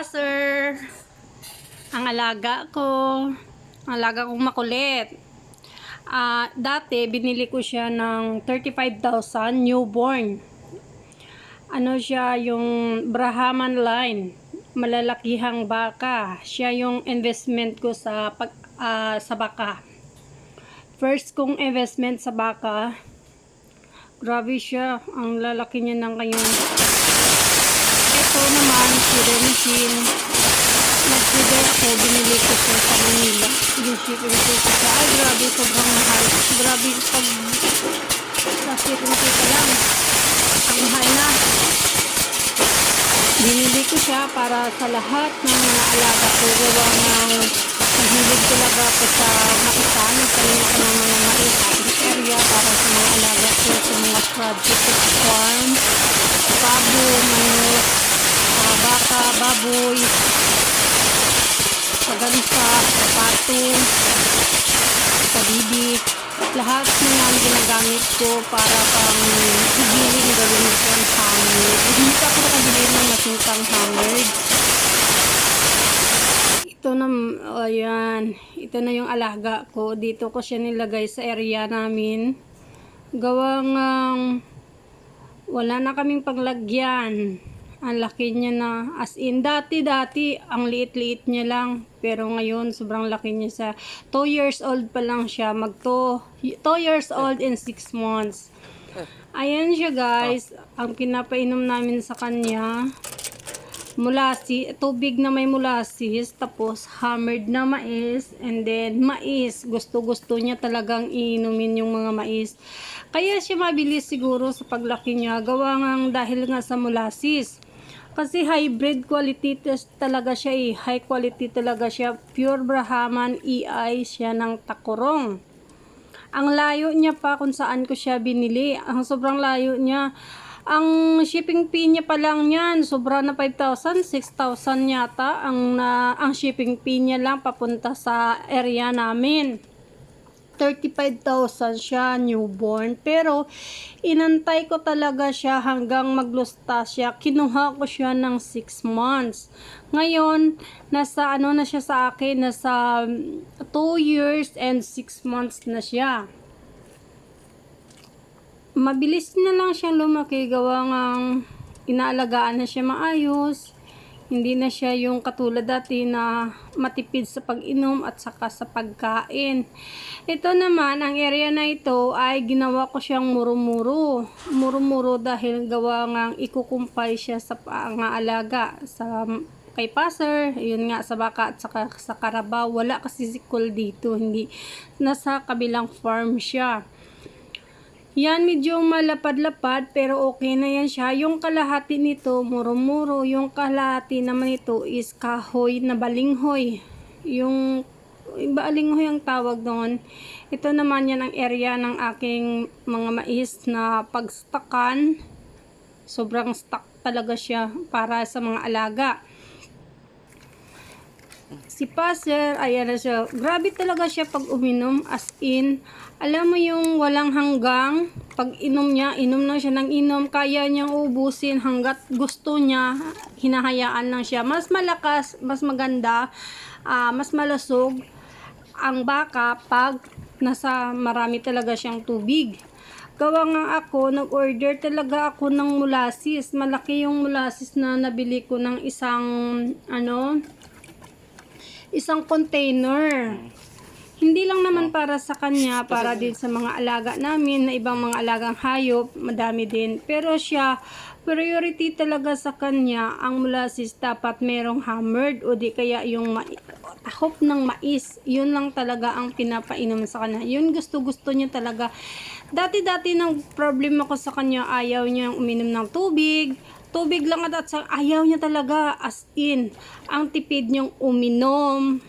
Passer. Ang alaga ko. Ang alaga kong makulit. Ah, dati, binili ko siya ng 35,000 newborn. Ano siya, yung Brahman line. Malalakihang baka. Siya yung investment ko sa pag ah, sa baka. First kong investment sa baka, Grabe siya. Ang lalaki niya ng ngayon. Ito naman, si Rensin. Nag-order ako. Binili ko siya sa Manila. Shipping ko siya. Ay, grabe. Sobrang mahal. Grabe. Pag sa shipping ko lang. Ang mahal na. Binili ko siya para sa lahat ng mga alaga ko. Gawa ng mahilig talaga ako sa makisan. Kanina ko ng mga mais ating area para sa mga alaga ko sa mga project farm. Pabo, manok, baka, baboy, pagansa, pato, kabibi. Lahat na yan ginagamit ko para pang higiling gawin ko ang hammer. Hindi pa ako nakabili ng masintang hammer. Ito na, oh, ayan. Ito na yung alaga ko. Dito ko siya nilagay sa area namin. Gawang um, wala na kaming paglagyan. Ang laki niya na. As in, dati-dati, ang liit-liit niya lang. Pero ngayon, sobrang laki niya sa 2 years old pa lang siya. Mag 2 years old in 6 months. Ayan siya guys. Ang pinapainom namin sa kanya mulasis, tubig na may mulasis, tapos hammered na mais, and then mais. Gusto-gusto niya talagang inumin yung mga mais. Kaya siya mabilis siguro sa paglaki niya, gawa nga dahil nga sa mulasis. Kasi hybrid quality test talaga siya eh. High quality talaga siya. Pure Brahman EI siya ng takurong. Ang layo niya pa kung saan ko siya binili. Ang sobrang layo niya. Ang shipping fee niya pa lang yan, sobra na 5,000, 6,000 yata ang na ang shipping fee niya lang papunta sa area namin. 35,000 siya newborn. Pero inantay ko talaga siya hanggang maglusta siya kinuha ko siya ng 6 months. Ngayon nasa ano na siya sa akin nasa 2 years and 6 months na siya. Mabilis na lang siyang lumaki. Gawa ng inaalagaan na siya maayos hindi na siya yung katulad dati na matipid sa pag-inom at saka sa pagkain. Ito naman, ang area na ito ay ginawa ko siyang muro-muro. Muro-muro dahil gawa ngang ikukumpay siya sa pangaalaga sa kay Passer, yun nga sa baka at saka sa Carabao. Wala kasi si Cole dito, hindi nasa kabilang farm siya. Yan, medyo malapad-lapad, pero okay na yan siya. Yung kalahati nito, muro-muro. Yung kalahati naman ito is kahoy na balinghoy. Yung balinghoy ang tawag doon. Ito naman yan ang area ng aking mga mais na pagstakan. Sobrang stuck talaga siya para sa mga alaga. Si Passer, ayan na siya. Grabe talaga siya pag uminom. As in, alam mo yung walang hanggang. Pag inom niya, inom na siya ng inom. Kaya niyang ubusin hanggat gusto niya. Hinahayaan lang siya. Mas malakas, mas maganda, ah, mas malasog ang baka pag nasa marami talaga siyang tubig. Gawa nga ako, nag-order talaga ako ng molasses. Malaki yung molasses na nabili ko ng isang, ano, isang container. Hindi lang naman para sa kanya, para din sa mga alaga namin, na ibang mga alagang hayop, madami din. Pero siya, priority talaga sa kanya, ang molasses dapat merong hammered o di kaya yung ma- tahop ng mais. Yun lang talaga ang pinapainom sa kanya. Yun gusto-gusto niya talaga. Dati-dati ng problema ko sa kanya, ayaw niya uminom ng tubig, tubig lang at sa ayaw niya talaga as in ang tipid niyang uminom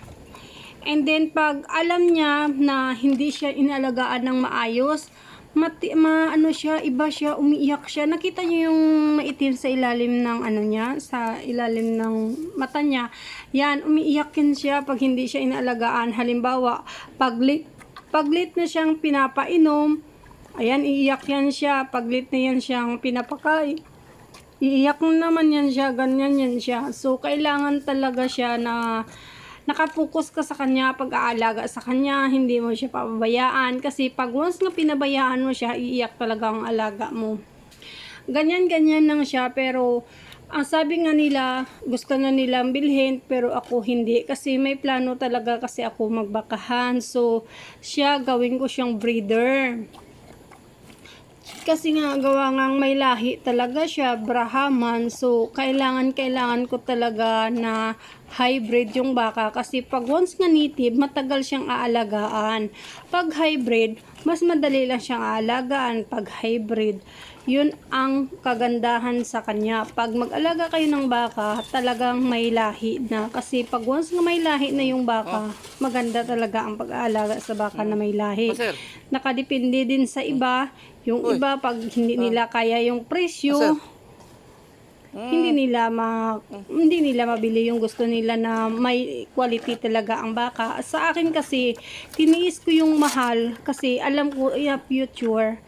and then pag alam niya na hindi siya inalagaan ng maayos mati, ma, ano siya, iba siya, umiiyak siya. Nakita niyo yung maitim sa ilalim ng ano niya, sa ilalim ng mata niya. Yan, umiiyak yan siya pag hindi siya inaalagaan. Halimbawa, paglit, paglit na siyang pinapainom, ayan, iiyak yan siya. Paglit na yan siyang pinapakain iiyak na naman yan siya, ganyan yan siya. So, kailangan talaga siya na nakapokus ka sa kanya pag-aalaga sa kanya, hindi mo siya pababayaan. Kasi pag once nga pinabayaan mo siya, iiyak talaga ang alaga mo. Ganyan-ganyan lang siya, pero ang sabi nga nila, gusto na nilang bilhin, pero ako hindi. Kasi may plano talaga kasi ako magbakahan. So, siya, gawin ko siyang breeder. Kasi nga, gawa nga may lahi talaga siya, Brahman. So, kailangan, kailangan ko talaga na hybrid yung baka. Kasi pag once nga native, matagal siyang aalagaan. Pag hybrid, mas madali lang siyang aalagaan. Pag hybrid, yun ang kagandahan sa kanya. Pag mag-alaga kayo ng baka, talagang may lahi na. Kasi pag once nga may lahi na yung baka, maganda talaga ang pag-aalaga sa baka na may lahi. Oh, sir. Nakadepende din sa iba. Yung Uy. iba, pag hindi nila kaya yung presyo, Ah, sir. hindi nila ma hindi nila mabili yung gusto nila na may quality talaga ang baka. Sa akin kasi tiniis ko yung mahal kasi alam ko in future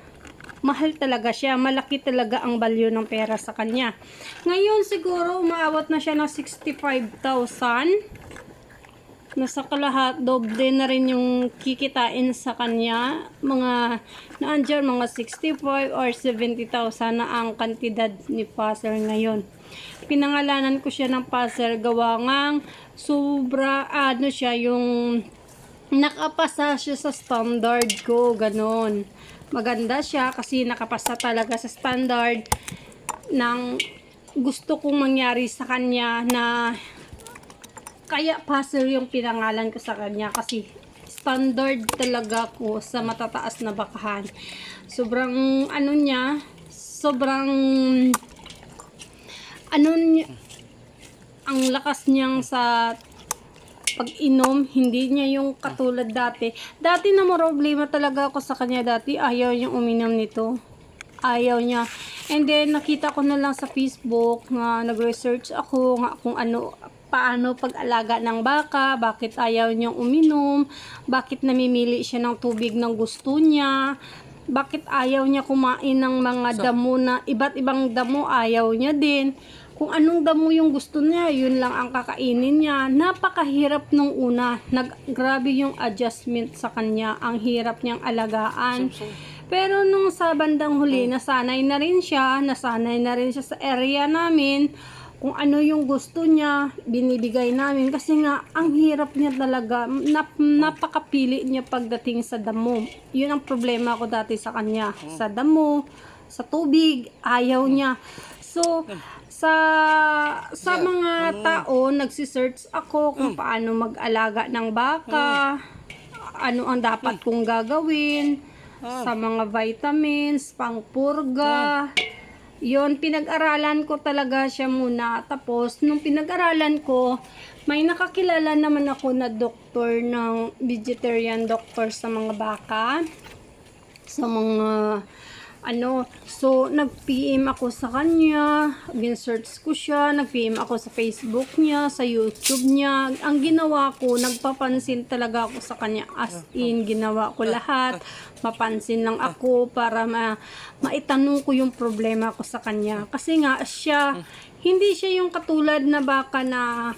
mahal talaga siya. Malaki talaga ang value ng pera sa kanya. Ngayon siguro umaawat na siya ng 65,000 nasa kalahat, doble na rin yung kikitain sa kanya. Mga, naandyan, mga 65 or 70,000 na ang kantidad ni Passer ngayon. Pinangalanan ko siya ng Passer, gawa ngang sobra, ano siya, yung nakapasa siya sa standard ko, ganon. Maganda siya kasi nakapasa talaga sa standard ng gusto kong mangyari sa kanya na kaya passer yung pinangalan ko sa kanya kasi standard talaga ko sa matataas na bakahan. Sobrang ano niya, sobrang ano niya, ang lakas niyang sa pag-inom, hindi niya yung katulad dati. Dati na problema talaga ako sa kanya dati, ayaw niyang uminom nito. Ayaw niya. And then, nakita ko na lang sa Facebook nga nag-research ako nga kung ano, paano pag-alaga ng baka, bakit ayaw niyang uminom, bakit namimili siya ng tubig ng gusto niya, bakit ayaw niya kumain ng mga damo na iba't ibang damo, ayaw niya din. Kung anong damo yung gusto niya, yun lang ang kakainin niya. Napakahirap nung una. Nag, grabe yung adjustment sa kanya. Ang hirap niyang alagaan. Pero nung sa bandang huli, nasanay na rin siya, nasanay na rin siya sa area namin. Kung ano yung gusto niya, binibigay namin. Kasi nga, ang hirap niya talaga. Nap, napakapili niya pagdating sa damo. Yun ang problema ko dati sa kanya. Sa damo, sa tubig, ayaw niya. So, sa sa Yeah, mga tao, nagsisearch ako kung paano mag-alaga ng baka, ano ang dapat kong gagawin, sa mga vitamins, pangpurga. Yon pinag-aralan ko talaga siya muna. Tapos, nung pinag-aralan ko, may nakakilala naman ako na doktor ng vegetarian doctor sa mga baka sa mga ano, so nag-PM ako sa kanya, gin-search ko siya, nag-PM ako sa Facebook niya, sa YouTube niya. Ang ginawa ko, nagpapansin talaga ako sa kanya as in, ginawa ko lahat. Mapansin lang ako para ma maitanong ko yung problema ko sa kanya. Kasi nga siya, hindi siya yung katulad na baka na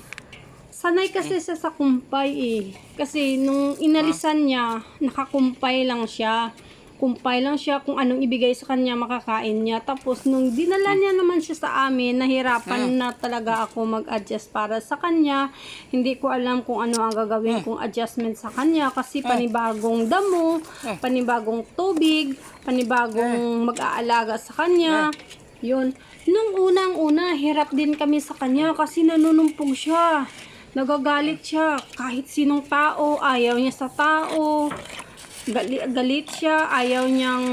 Sanay kasi siya sa kumpay eh. Kasi nung inalisan niya, nakakumpay lang siya. Kumpay lang siya kung anong ibigay sa kanya, makakain niya. Tapos nung dinala niya naman siya sa amin, nahirapan na talaga ako mag-adjust para sa kanya. Hindi ko alam kung ano ang gagawin kong adjustment sa kanya kasi panibagong damo, panibagong tubig, panibagong mag-aalaga sa kanya. Yun. Nung unang-una, hirap din kami sa kanya kasi nanunumpog siya. Nagagalit siya. Kahit sinong tao, ayaw niya sa tao. Gali, galit siya, ayaw niyang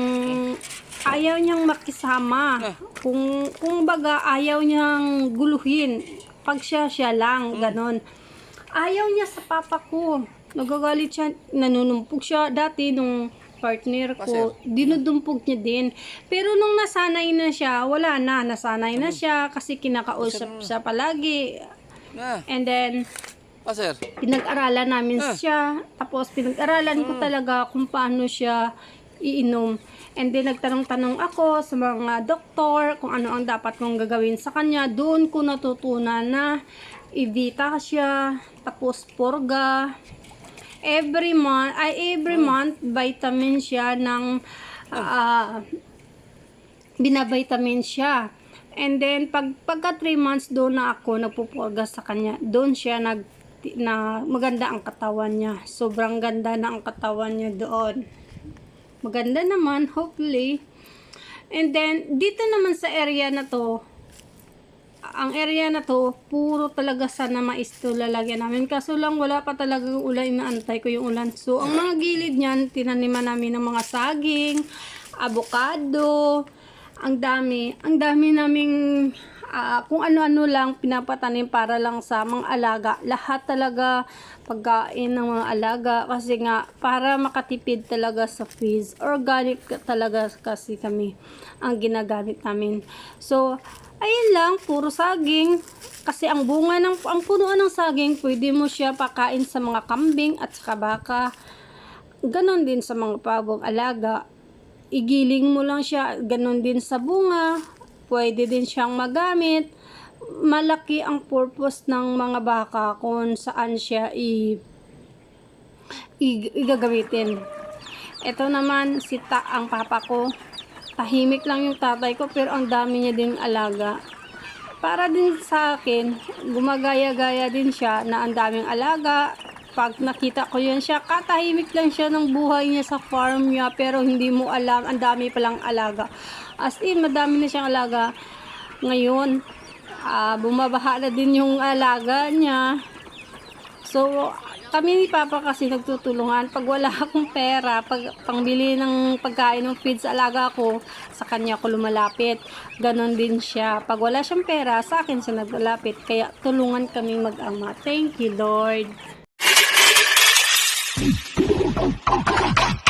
ayaw niyang makisama. Kung kung baga ayaw niyang guluhin. Pag siya siya lang, ganon. Ayaw niya sa papa ko. Nagagalit siya, nanunumpog siya dati nung partner ko, dinudumpog niya din. Pero nung nasanay na siya, wala na, nasanay na siya kasi kinakausap siya palagi. Na, And then, Passer. pinag-aralan namin siya. Tapos pinag-aralan ko talaga kung paano siya iinom. And then nagtanong-tanong ako sa mga doktor kung ano ang dapat kong gagawin sa kanya. Doon ko natutunan na i-vita siya, tapos porga. Every month, ay every month vitamin siya ng ah, binavitamin siya. And then, pag, pagka 3 months doon na ako nagpupurga sa kanya, doon siya nag, na maganda ang katawan niya. Sobrang ganda na ang katawan niya doon. Maganda naman, hopefully. And then, dito naman sa area na to, ang area na to, puro talaga sana mais to lalagyan namin. Kaso lang, wala pa talaga yung ulan. Inaantay ko yung ulan. So, ang mga gilid niyan, tinaniman namin ng mga saging, avocado, ang dami. Ang dami naming ah, kung ano-ano lang pinapatanim para lang sa mga alaga. Lahat talaga pagkain ng mga alaga kasi nga para makatipid talaga sa fees. Organic talaga kasi kami ang ginagamit namin. So, ayun lang, puro saging. Kasi ang bunga ng ang punuan ng saging, pwede mo siya pakain sa mga kambing at saka baka. Ganon din sa mga pabong alaga igiling mo lang siya, ganun din sa bunga, pwede din siyang magamit. Malaki ang purpose ng mga baka kung saan siya i, i- igagamitin. Ito naman, si Ta, ang papa ko. Tahimik lang yung tatay ko, pero ang dami niya din alaga. Para din sa akin, gumagaya-gaya din siya na ang daming alaga, pag nakita ko yun siya, katahimik lang siya ng buhay niya sa farm niya, pero hindi mo alam, ang dami palang alaga. As in, madami na siyang alaga. Ngayon, ah, bumabaha na din yung alaga niya. So, kami ni Papa kasi nagtutulungan. Pag wala akong pera, pag pangbili ng pagkain ng feed sa alaga ko, sa kanya ako lumalapit. Ganon din siya. Pag wala siyang pera, sa akin siya naglalapit. Kaya tulungan kaming mag-ama. Thank you, Lord. あっあっあっあっあっ